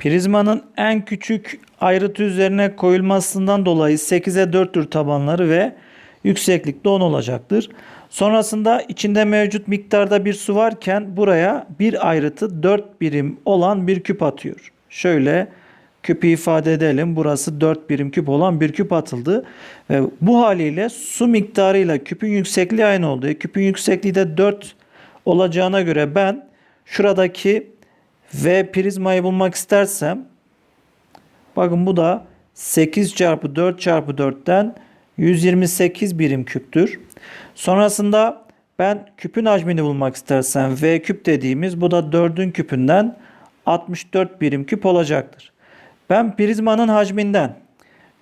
Prizmanın en küçük ayrıtı üzerine koyulmasından dolayı 8'e 4'tür tabanları ve yükseklikte 10 olacaktır. Sonrasında içinde mevcut miktarda bir su varken buraya bir ayrıtı 4 birim olan bir küp atıyor. Şöyle küpü ifade edelim. Burası 4 birim küp olan bir küp atıldı. Ve bu haliyle su miktarıyla küpün yüksekliği aynı oldu. Küpün yüksekliği de 4 olacağına göre ben şuradaki V prizmayı bulmak istersem bakın bu da 8 çarpı 4 çarpı 4'ten 128 birim küptür. Sonrasında ben küpün hacmini bulmak istersem V küp dediğimiz bu da 4'ün küpünden 64 birim küp olacaktır. Ben prizmanın hacminden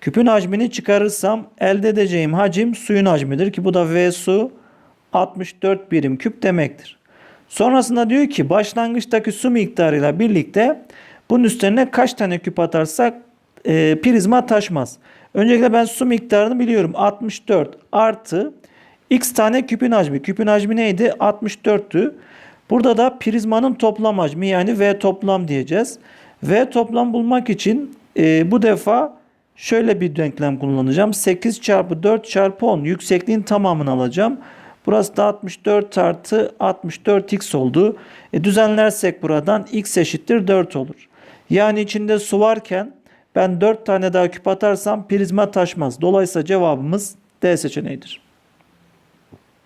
küpün hacmini çıkarırsam elde edeceğim hacim suyun hacmidir ki bu da V su 64 birim küp demektir. Sonrasında diyor ki başlangıçtaki su miktarıyla birlikte bunun üstüne kaç tane küp atarsak e, prizma taşmaz. Öncelikle ben su miktarını biliyorum. 64 artı x tane küpün hacmi. Küpün hacmi neydi? 64'tü. Burada da prizmanın toplam hacmi yani V toplam diyeceğiz. V toplam bulmak için e, bu defa şöyle bir denklem kullanacağım. 8 çarpı 4 çarpı 10 yüksekliğin tamamını alacağım. Burası da 64 artı 64x oldu. E, düzenlersek buradan x eşittir 4 olur. Yani içinde su varken ben 4 tane daha küp atarsam prizma taşmaz. Dolayısıyla cevabımız D seçeneğidir.